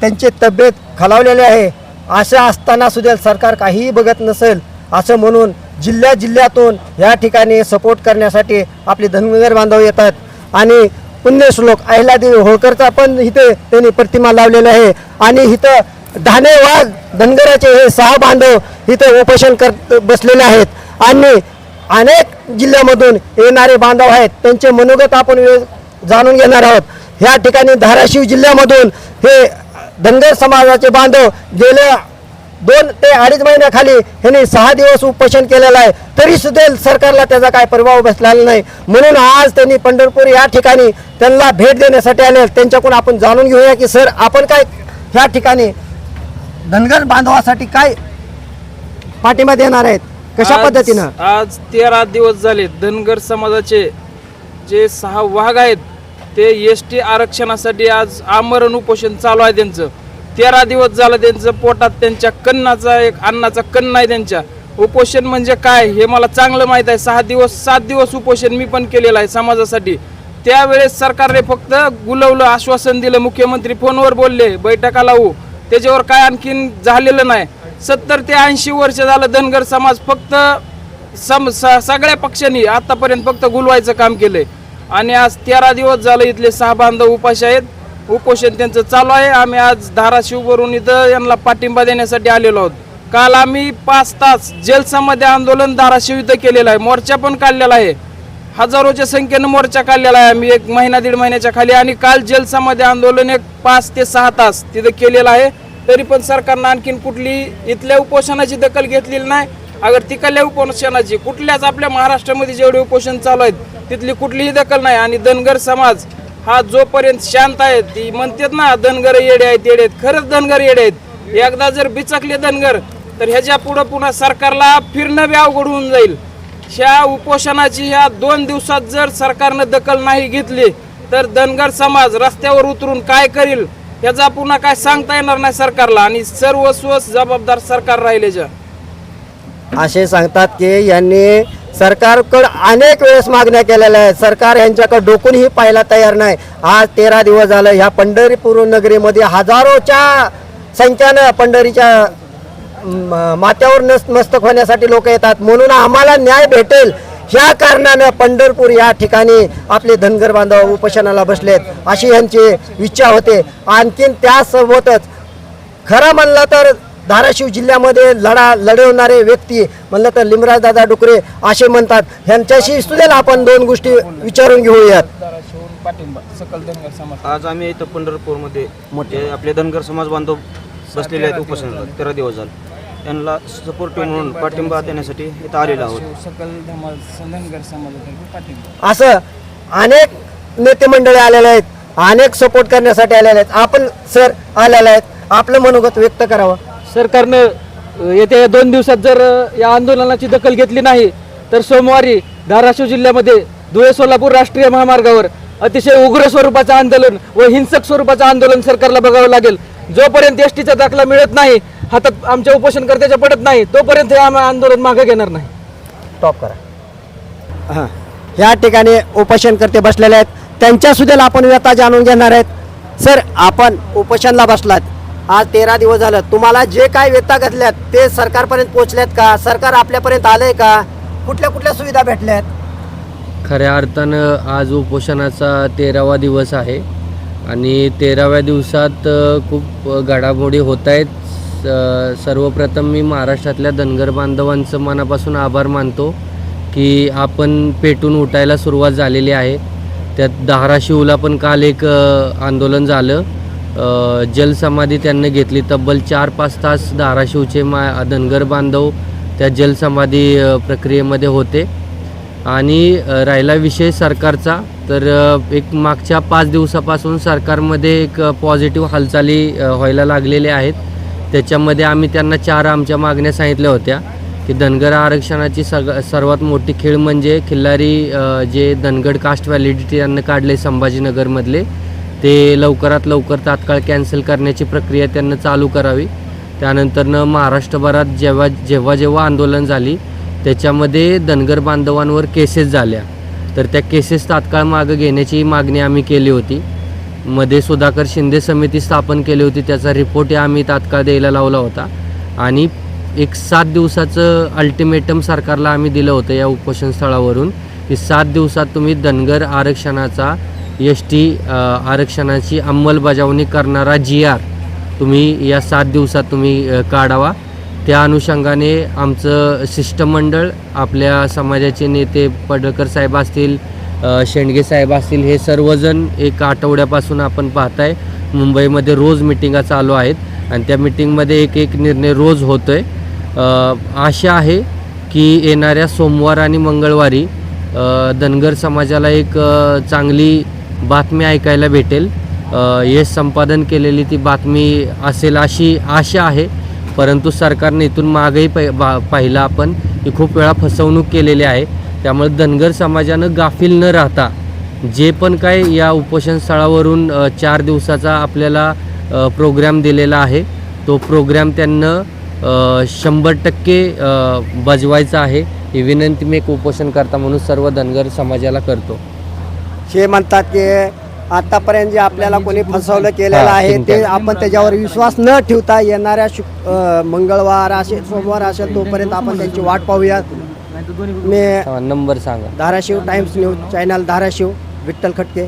त्यांची तब्येत खालावलेली आहे. असं असताना सुद्धा सरकार काहीही बघत नसेल असं म्हणून जिल्ह्या जिल्ह्यातून या ठिकाणी सपोर्ट करण्यासाठी आपले धनगर बांधव येतात. आणि पुण्यश्लोक अहिलादेवी होळकरचा पण इथे त्यांनी प्रतिमा लावलेला आहे. आणि इथं धाने वाघ धनगराचे हे सहा बांधव इथे उपोषण कर बसलेले आहेत. आणि अनेक जिल्ह्यामधून येणारे बांधव आहेत. त्यांचे मनोगत आपण जाणून घेणार आहोत. ह्या ठिकाणी धाराशिव जिल्ह्यामधून हे धनगर समाजाचे बांधव गेल्या दोन ते अडीच महिन्याखाली ह्यांनी सहा दिवस उपोषण केलेलं आहे. तरी सुद्धा सरकारला त्याचा काय प्रभाव बसलेला नाही. म्हणून आज त्यांनी पंढरपूर या ठिकाणी त्यांना भेट देण्यासाठी आले. त्यांच्याकडून आपण जाणून घेऊया की सर आपण काय ह्या ठिकाणी धनगर बांधवासाठी काय पाठिंबा देणार आहेत? कशा पद्धतीनं? आज तेरा दिवस झाले धनगर समाजाचे जे सहा वाघ आहेत ते एस टी आरक्षणासाठी आज आमरण उपोषण चालू आहे त्यांचं. तेरा दिवस झालं त्यांचं पोटात त्यांच्या कन्नाचा एक अन्नाचा कन्न आहे त्यांच्या. उपोषण म्हणजे काय हे मला चांगलं माहीत आहे. सहा दिवस सात दिवस उपोषण मी पण केलेलं आहे समाजासाठी. त्यावेळेस सरकारने फक्त गुलवलं आश्वासन दिलं मुख्यमंत्री फोनवर बोलले बैठका लावू. त्याच्यावर काय आणखीन झालेलं नाही. सत्तर ते ऐंशी वर्ष झालं धनगर समाज फक्त सम सगळ्या पक्षांनी आतापर्यंत फक्त गुलवायचं काम केलंय. आणि आज तेरा दिवस झालं इथले सहा बांधव उपाशी आहेत. उपोषण त्यांचं चालू आहे. आम्ही आज धाराशिववरून इथं यांना पाठिंबा देण्यासाठी आलेलो आहोत. काल आम्ही पाच तास जलसामध्ये आंदोलन धाराशिव इथं केलेलं आहे. मोर्चा पण काढलेला आहे. हजारोच्या संख्येनं मोर्चा काढलेला आहे. आम्ही एक महिना दीड महिन्याच्या खाली आणि काल जलसामध्ये आंदोलन एक पाच ते सहा तास तिथं केलेलं आहे. तरी पण सरकारनं आणखीन कुठली इथल्या उपोषणाची दखल घेतलेली नाही. अगर तिकडल्या उपोषणाची कुठल्याच आपल्या महाराष्ट्रामध्ये जेवढे उपोषण चालू आहेत तिथली कुठलीही दखल नाही. आणि धनगर समाज हा जोपर्यंत शांत आहे ती म्हणतात ना धनगर येडे आहेत येडे आहेत. खरंच धनगर येडे आहेत. एकदा जर बिचकले धनगर तर ह्याच्या पुढं पुन्हा सरकारला फिरणं बी अवघड होऊन जाईल. ह्या उपोषणाची ह्या दोन दिवसात जर सरकारनं दखल नाही घेतली तर धनगर समाज रस्त्यावर उतरून काय करील याचा पुन्हा काय सांगता येणार नाही सरकारला. आणि सर्व स्वस जबाबदार सरकार राहिलेच्या असे सांगतात की यांनी सरकारकडं अनेक वेळेस मागण्या केलेल्या आहेत. सरकार यांच्याकडे डोकूनही पाहायला तयार नाही. आज तेरा दिवस झालं. ह्या पंढरीपूर नगरीमध्ये हजारोच्या संख्यानं पंढरीच्या माथ्यावर नस मस्तक होण्यासाठी लोक येतात. म्हणून आम्हाला न्याय भेटेल. ह्या कारणानं पंढरपूर या ठिकाणी आपले धनगर बांधव उपोषणाला बसलेत अशी यांची इच्छा होते. आणखीन त्यासोबतच खरं म्हणलं तर धाराशिव जिल्ह्यामध्ये लढा लढवणारे व्यक्ती म्हणलं तर लिमराज दादा डुकरे असे म्हणतात. ह्यांच्याशी सुद्धा आपण दोन गोष्टी विचारून घेऊयात. आज आम्ही इथं पंढरपूरमध्ये जे आपले धनगर समाज बांधव बसलेले आहेत उपोषणाला तेरा दिवस झाले. त्यांना सपोर्टिव्ह म्हणून पाठिंबा देण्यासाठी इथं आलेलो आहोत. सकल धनगर समाजातर्फे पाठिंबा. असं अनेक नेते मंडळी आलेले आहेत. अनेक सपोर्ट करण्यासाठी आलेले आहेत. आपण सर आलेले आहेत. आपलं मनोगत व्यक्त करावं. सरकारनं येत्या दोन दिवसात जर या आंदोलनाची दखल घेतली नाही तर सोमवारी धाराशिव जिल्ह्यामध्ये धुळे सोलापूर राष्ट्रीय महामार्गावर अतिशय उग्र स्वरूपाचं आंदोलन व हिंसक स्वरूपाचं आंदोलन सरकारला बघावं लागेल. जोपर्यंत एस टीचा दाखला मिळत नाही हातात आमच्या उपोषणकर्त्याच्या पडत नाही तोपर्यंत हे आम्ही आंदोलन मागे घेणार नाही. टॉप करा. हां. या ठिकाणी उपोषणकर्ते बसलेले आहेत. त्यांच्या सुद्धा आपण व्यथा जाणून घेणार आहेत. सर आपण उपोषणला बसलात. आज तेरा दिवस झालं. तुम्हाला जे काय व्यथा घातल्यात ते सरकारपर्यंत पोहोचल्यात का? सरकार आपल्यापर्यंत आलंय का? कुठल्या कुठल्या सुविधा भेटल्यात? खऱ्या अर्थानं आज उपोषणाचा तेरावा दिवस आहे. आणि तेराव्या दिवसात खूप घडामोडी होत आहेत स- सर्वप्रथम मी महाराष्ट्रातल्या धनगर बांधवांचं मनापासून आभार मानतो की आपण पेटून उठायला सुरुवात झालेली आहे. त्यात धाराशिवला पण काल एक आंदोलन झालं. जलसमाधी त्यांनी घेतली. तब्बल चार पाच तास धाराशिवचे मा धनगर बांधव त्या जलसमाधी प्रक्रियेमध्ये होते. आणि राहिला विषय सरकारचा. तर एक मागच्या पाच दिवसापासून सरकारमध्ये एक पॉझिटिव्ह हालचाली व्हायला लागलेल्या आहेत. त्याच्यामध्ये आम्ही त्यांना चार आमच्या मागण्या सांगितल्या होत्या की धनगर आरक्षणाची सग सर्वात मोठी खेळ म्हणजे खिल्लारी जे धनगड कास्ट व्हॅलिडिटी यांना काढले संभाजीनगरमधले. ते लवकरात लवकर तात्काळ कॅन्सल करण्याची प्रक्रिया त्यांना चालू करावी. त्यानंतरनं महाराष्ट्रभरात जेव्हा जेव्हा जेव्हा आंदोलन झाली त्याच्यामध्ये धनगर बांधवांवर केसेस झाल्या. तर त्या केसेस तात्काळ मागं घेण्याची मागणी आम्ही केली होती. मध्ये सुधाकर शिंदे समिती स्थापन केली होती त्याचा रिपोर्ट आम्ही तात्काळ द्यायला लावला होता. आणि एक सात दिवसाचं अल्टिमेटम सरकारला आम्ही दिलं होतं या उपोषण स्थळावरून की सात दिवसात तुम्ही धनगर आरक्षणाचा एस टी आरक्षणाची अंमलबजावणी करणारा जी आर तुम्ही या सात दिवसात तुम्ही काढावा. त्या अनुषंगाने आमचं शिष्टमंडळ आपल्या समाजाचे नेते पडळकर साहेब असतील शेंडगे साहेब असतील हे सर्वजण एक आठवड्यापासून आपण पाहताय. मुंबईमध्ये रोज मिटिंगा चालू आहेत आणि त्या मिटिंगमध्ये एक एक निर्णय रोज होतो आहे आशा आहे की येणाऱ्या सोमवार आणि मंगळवारी धनगर समाजाला एक चांगली बातमी ऐकायला भेटेल. यश संपादन केलेली ती बातमी असेल अशी आशा आहे. परंतु सरकारने इथून मागही पै बा पाहिलं आपण की खूप वेळा फसवणूक केलेली आहे. त्यामुळे धनगर समाजानं गाफील न राहता जे पण काय या उपोषण स्थळावरून चार दिवसाचा आपल्याला प्रोग्रॅम प्रोग्राम दिलेला आहे. तो प्रोग्राम त्यांना शंभर टक्के बजवायचा आहे. ही विनंती मी एक उपोषणकर्ता म्हणून सर्व धनगर समाजाला करतो. हे म्हणतात की आतापर्यंत जे आपल्याला कोणी फसवलं केलेलं हा, आहे ते. आपण त्याच्यावर विश्वास न ठेवता येणाऱ्या शुक मंगळवार असेल सोमवार असेल तोपर्यंत आपण त्यांची वाट पाहूयात. मी नंबर सांगा. Dharashiv Times news channel Dharashiv Vitthal Khatke.